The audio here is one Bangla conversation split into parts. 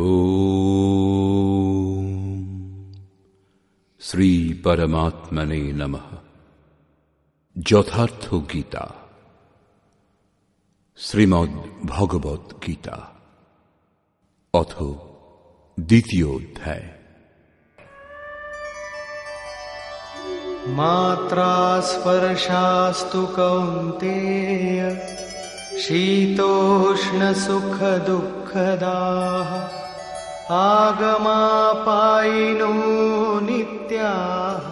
ও শ্রী পরমাত্মনে নমঃ যথার্থ গীতা শ্রীমদ্ ভগবত গীতা অথ দ্বিতীয় অধ্যায় मात्रा स्पर्शास्तु कौन्तेय शीतोष्णसुखदुःखदाः आगमापायिनो नित्याः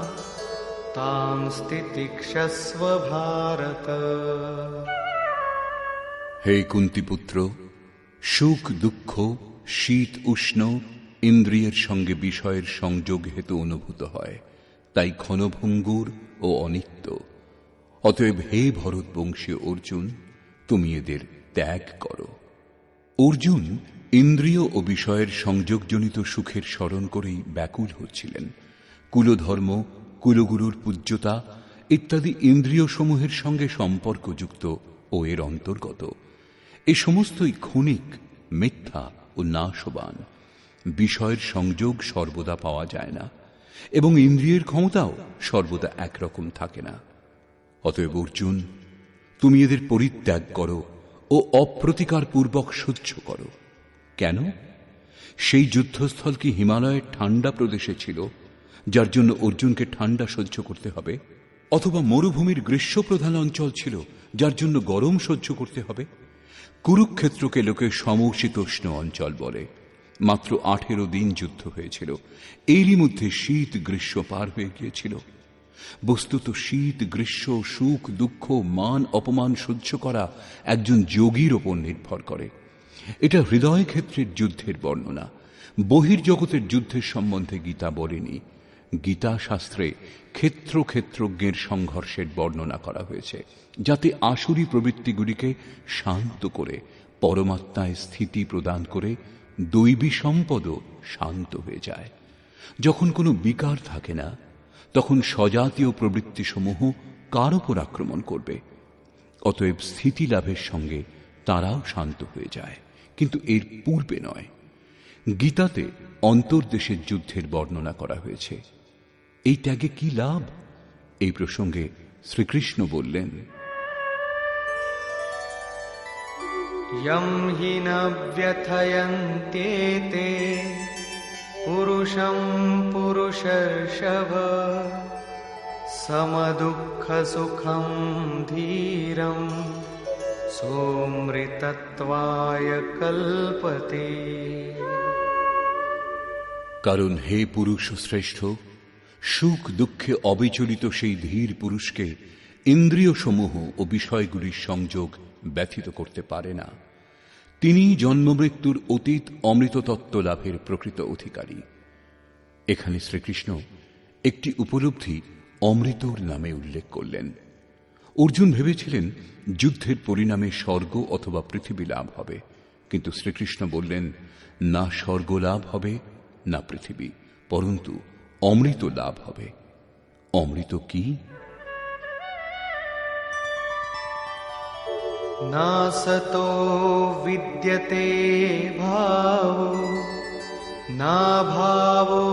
तां स्थितिक्षस्व भारत হে কুন্তিপুত্র সুখ দুঃখ শীত উষ্ণ ইন্দ্রিয়ের সঙ্গে বিষয়ের সংযোগ হেতু অনুভূত হয় তাই ক্ষণভঙ্গুর ও অনিত্য অতএব হে ভরত বংশীয় অর্জুন তুমি এদের ত্যাগ করো অর্জুন ইন্দ্রিয় ও বিষয়ের সংযোগজনিত সুখের স্মরণ করেই ব্যাকুল হচ্ছিলেন। কুলধর্ম, কুলগুরুর পূজ্যতা ইত্যাদি ইন্দ্রিয় সমূহের সঙ্গে সম্পর্কযুক্ত ও এর অন্তর্গত। এ সমস্তই ক্ষণিক মিথ্যা ও নাশবান। বিষয়ের সংযোগ সর্বদা পাওয়া যায় না এবং ইন্দ্রিয়ের ক্ষমতাও সর্বদা একরকম থাকে না। অতএব অর্জুন, তুমি এদের পরিত্যাগ করো। ও অপ্রতিকার পূর্বক সহ্য করো। কেন? সেই যুদ্ধস্থল কি হিমালয়ের ঠান্ডা প্রদেশে ছিল, যার জন্য অর্জুনকে ঠান্ডা সহ্য করতে হবে? অথবা মরুভূমির গ্রীষ্মপ্রধান অঞ্চল ছিল, যার জন্য গরম সহ্য করতে হবে? কুরুক্ষেত্রকে লোকে সমশীতোষ্ণ অঞ্চল বলে। মাত্র আঠেরো দিন যুদ্ধ হয়েছিল। এরই মধ্যে শীত গ্রীষ্ম পার হয়ে গিয়েছিল। বস্তুত শীত, গ্রীষ্ম, সুখ, দুঃখ, মান, অপমান সহ্য করা একজন যোগীর ওপর নির্ভর করে। এটা হৃদয় ক্ষেত্রের যুদ্ধের বর্ণনা। বহির্জগতের যুদ্ধের সম্বন্ধে গীতা বলেনি। গীতা শাস্ত্রে ক্ষেত্র ক্ষেত্রজ্ঞের সংঘর্ষের বর্ণনা করা হয়েছে, যাতে আসুরি প্রবৃত্তিগুলিকে শান্ত করে, পরমাত্মায় স্থিতি প্রদান করে দৈবী সম্পদও শান্ত হয়ে যায়। যখন কোনো বিকার থাকে না তখন স্বজাতীয় প্রবৃত্তিসমূহ কার ওপর আক্রমণ করবে অতএব স্থিতি লাভের সঙ্গে তারাও শান্ত হয়ে যায় কিন্তু এর পূর্বে নয় গীতাতে অন্তর্দেশের যুদ্ধের বর্ণনা করা হয়েছে এই ত্যাগে কি লাভ এই প্রসঙ্গে শ্রীকৃষ্ণ বললেন यं हि न व्यथयन्त्येते पुरुषं पुरुषर्षभ समदुःखसुखं धीरं सोमृतत्वाय कल्पते কারণ হে পুরুষ শ্রেষ্ঠ সুখ দুঃখে অবিচলিত সেই ধীর পুরুষকে ইন্দ্রিয় সমূহ ও বিষয়গুলির সংযোগ ব্যথিত করতে পারে না তিনি জন্মমৃত্যুর অতীত অমৃততত্ত্ব লাভের প্রকৃত অধিকারী। এখানে শ্রীকৃষ্ণ একটি উপলব্ধি অমৃতর নামে উল্লেখ করলেন। অর্জুন ভেবেছিলেন যুদ্ধের পরিণামে স্বর্গ অথবা পৃথিবী লাভ হবে। কিন্তু শ্রীকৃষ্ণ বললেন, না স্বর্গ লাভ হবে, না পৃথিবী, পরন্তু অমৃত লাভ হবে। অমৃত কি? नासतो विद्यते भावो नाभावो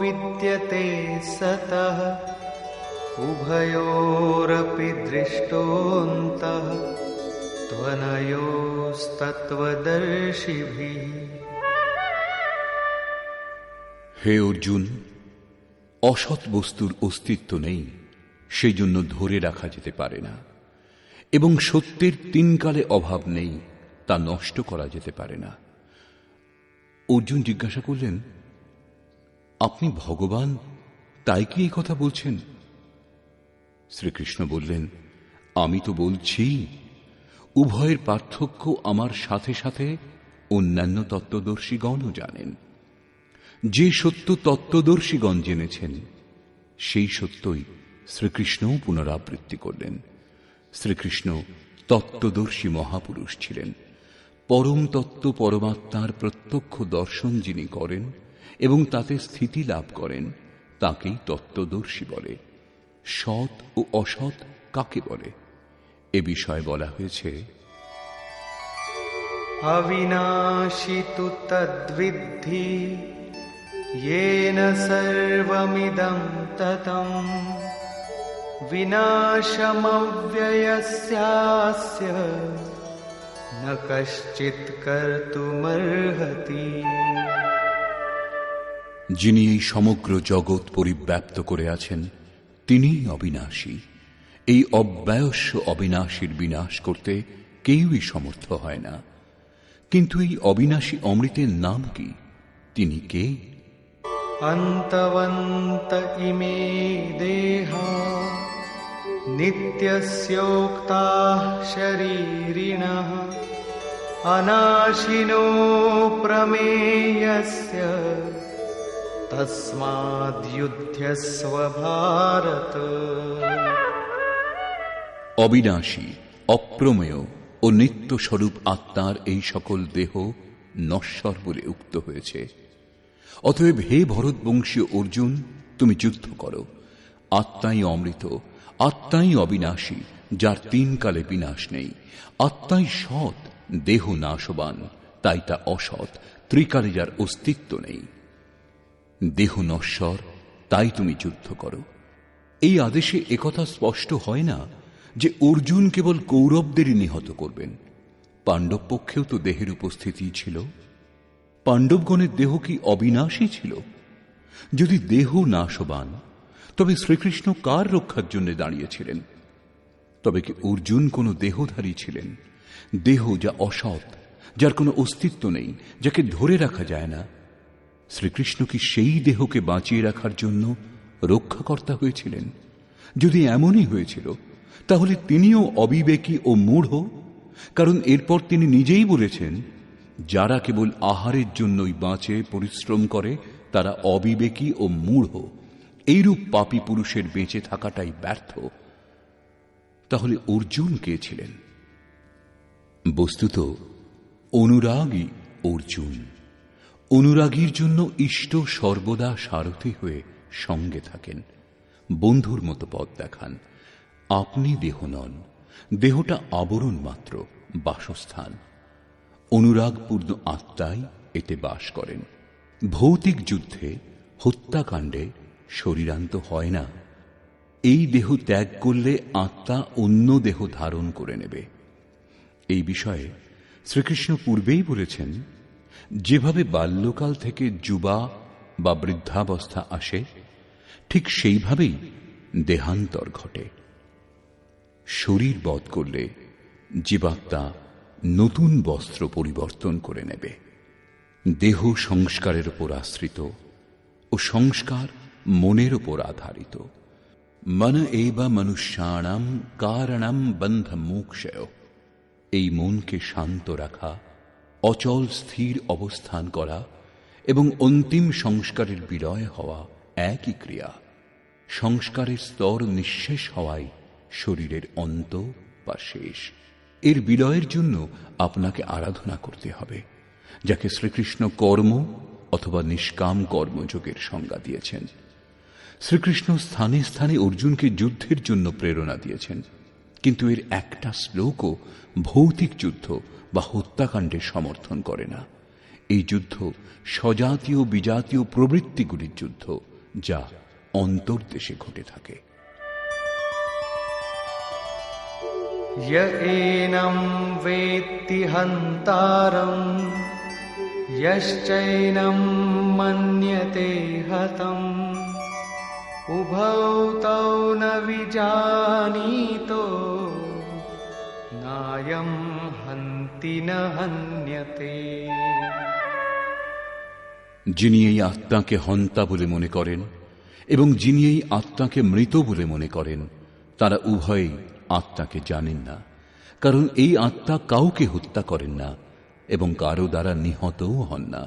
विद्यते सतः उभयोरपि दृष्टोऽन्तः त्वनयोस्तत्त्वदर्शिभिः হে অর্জুন অসৎ বস্তুর অস্তিত্ব নেই সেই জন্য ধরে রাখা যেতে পারে না এবং সত্যের তিনকালে অভাব নেই, তা নষ্ট করা যেতে পারে না। অর্জুন জিজ্ঞাসা করলেন, আপনি ভগবান, তাই কি এই কথা বলছেন? শ্রীকৃষ্ণ বললেন, আমি তো বলছি, উভয়ের পার্থক্য আমার সাথে সাথে অন্যান্য তত্ত্বদর্শীগণও জানেন। যে সত্য তত্ত্বদর্শীগণ জেনেছেন, সেই সত্যই শ্রীকৃষ্ণও পুনরাবৃত্তি করলেন। শ্রীকৃষ্ণ তত্ত্বদর্শী মহাপুরুষ ছিলেন পরম তত্ত্ব পরমাত্মার প্রত্যক্ষ দর্শন যিনি করেন এবং তাতে স্থিতি লাভ করেন তাকেই তত্ত্বদর্শী বলে সৎ ও অসৎ কাকে বলে এ বিষয়ে বলা হয়েছে अविनाशि तु तद्विद्धि येन सर्वमिदं ततम् विनाशमव्ययस्यास्य न कश्चित् कर्तुमर्हति যিনি এই সমগ্র জগৎ পরিব্যাপ্ত করে আছেন তিনিই অবিনাশী এই অব্যয়স্য অবিনাশীর বিনাশ করতে কেউই সমর্থ হয় না কিন্তু এই অবিনাশী অমৃতের নাম কি তিনি কে अन्तवन्त इमे देहा नित्यस्योक्ताः शरीरिणः अनाशिनो प्रमेयस्य तस्माद्युध्यस्व भारत অবিনাশী অপ্রমেয় ও নিত্য স্বরূপ আত্মার এই সকল দেহ নশ্বর বলে উক্ত হয়েছে অতএব হে ভরতবংশীয় অর্জুন তুমি যুদ্ধ করো আত্মাই অমৃত আত্মাই অবিনাশী, যার তিন কালে বিনাশ নেই। আত্মাই সৎ, দেহ নাশবান, তাই তা অসৎ, ত্রিকালে যার অস্তিত্ব নেই। দেহ নশ্বর, তাই তুমি যুদ্ধ করো। এই আদেশে একথা স্পষ্ট হয় না যে অর্জুন কেবল কৌরবদেরই নিহত করবেন। পাণ্ডব পক্ষেও তো দেহের উপস্থিতি ছিল। পাণ্ডবগণের দেহ কি অবিনাশী ছিল? যদি দেহ নাশবান তবে শ্রীকৃষ্ণ কার রক্ষার জন্য দাঁড়িয়েছিলেন তবে কি অর্জুন কোনো দেহধারী ছিলেন? দেহ যা অসৎ, যার কোনো অস্তিত্ব নেই, যাকে ধরে রাখা যায় না। শ্রীকৃষ্ণ কি সেই দেহকে বাঁচিয়ে রাখার জন্য রক্ষাকর্তা হয়েছিলেন? যদি এমনই হয়েছিল, তাহলে তিনিও অবিবেকী ও মূঢ়, কারণ এরপর তিনি নিজেই বলেছেন, যারা কেবল আহারের জন্যই বাঁচে, পরিশ্রম করে, তারা অবিবেকী ও মূঢ়। এইরূপ পাপী পুরুষের বেঁচে থাকাটাই ব্যর্থ। তাহলে অর্জুন কে ছিলেন? বস্তুত অনুরাগী অর্জুন। অনুরাগীর জন্য ইষ্ট সর্বদা সারথি হয়ে সঙ্গে থাকেন। বন্ধুর মতো পথ দেখান। আপনি দেহ নন, দেহটা আবরণ মাত্র, বাসস্থান। অনুরাগপূর্ণ আত্মাই এতে বাস করেন। ভৌতিক যুদ্ধে, হত্যাকাণ্ডে শরীরান্ত হয় না। এই দেহ ত্যাগ করলে আত্মা অন্য দেহ ধারণ করে নেবে। এই বিষয়ে শ্রীকৃষ্ণ পূর্বেই বলেছেন, যেভাবে বাল্যকাল থেকে যুবা বা বৃদ্ধাবস্থা আসে, ঠিক সেইভাবেই দেহান্তর ঘটে। শরীর বধ করলে জীবাত্মা নতুন বস্ত্র পরিবর্তন করে নেবে। দেহ সংস্কারের উপর আশ্রিত ও সংস্কার মনের উপর আধারিত। মন এবা মনুষ্যাণাম কারণাম বন্ধ মোক্ষয়। এই মনকে শান্ত রাখা, অচল স্থির অবস্থান করা এবং অন্তিম সংস্কারের বিলয় হওয়া একই ক্রিয়া। সংস্কারের স্তর নিঃশেষ হওয়াই শরীরের অন্ত বা শেষ। এর বিলয়ের জন্য আপনাকে আরাধনা করতে হবে, যাকে শ্রীকৃষ্ণ কর্ম অথবা নিষ্কাম কর্মযোগের সংজ্ঞা দিয়েছেন। শ্রীকৃষ্ণ স্থানে স্থানে অর্জুনকে যুদ্ধের জন্য প্রেরণা দিয়েছেন কিন্তু এর একটা শ্লোকও ভৌতিক যুদ্ধ বা হত্যাকাণ্ডের সমর্থন করে না এই যুদ্ধ স্বজাতীয় বিজাতীয় প্রবৃত্তিগুলির যুদ্ধ যা অন্তর্দেশে ঘটে থাকে य एनं वेत्ति हन्तारम् यश्चैनं मन्यते हतम् উভৌ ন বিজানীত নায়ম হন্তি ন হন্যতে যিনি এই আত্মাকে হন্তা বলে মনে করেন এবং যিনি এই আত্মাকে মৃত বলে মনে করেন তারা উভয়েই আত্মাকে জানেন না কারণ এই আত্মা কাউকে হত্যা করেন না এবং কারও দ্বারা নিহতও হন না